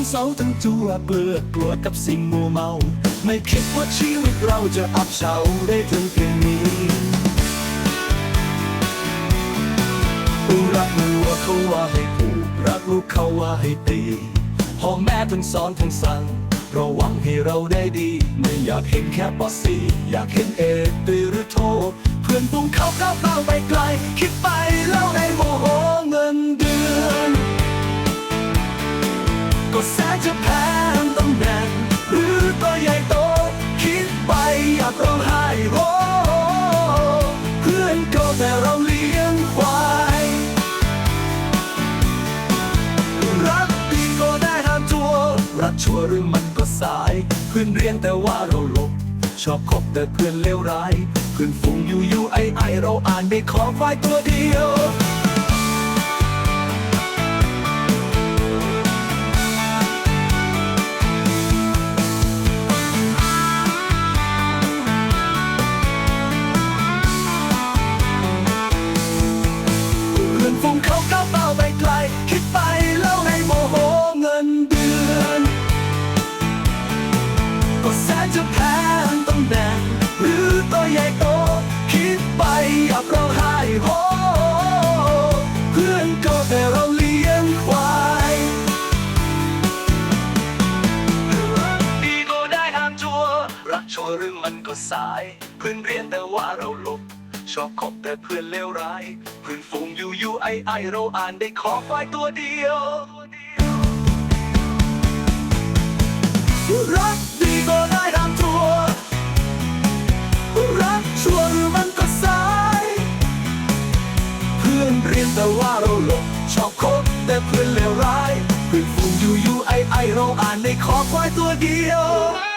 ทั้งเสาทั้งจัวเบื่อกลัวกับสิ่งมัวเมา ไม่คิดว่าชีวิตเราจะอับเฉาได้ถึงเพียงนี้รักมัวเขาว่าให้ผูกรักลูกเขาว่าให้ตีพ่อแม่ทั้งสอนทั้งสั่งเราหวังให้เราได้ดี ไม่อยากเห็นแค่ปอสีอยากเห็นเอกตีหรือโท เพื่อนปุงเขาก้าวก้าวไปไกล คิดไปแล้วใน แต่เราเลี้ยงควายรักดีก็ได้ทำชัวรักชัวหรือมันก็สาย เพื่อนเรียนแต่ว่าเราหลบ ชอบคบแต่เพื่อนเลวร้าย เพื่อนฝูงอยู่อยู่ไอไอเราอ่านไม่ขอควายตัวเดียว ใหญ่โต คิดไปอยากร้องไห้โฮเพื่อนก็แต่เราเลี้ยงควายดีก็ได้ห้ามชัว รักชัวหรือมันก็สาย เพื่อนเรียนแต่ว่าเราหลบ ชอบคบแต่เพื่อนเลวร้าย เพื่อนฝูงอยู่อยู่ไอไอเราอ่านได้ขอควายตัวเดียวรัก เรียนแต่ว่าเราหลบชอบคบแต่เพื่อนเลวร้ายเพื่อนฝูงอยู่อยู่ไอไอเราอ่านในขอควายตัวเดียว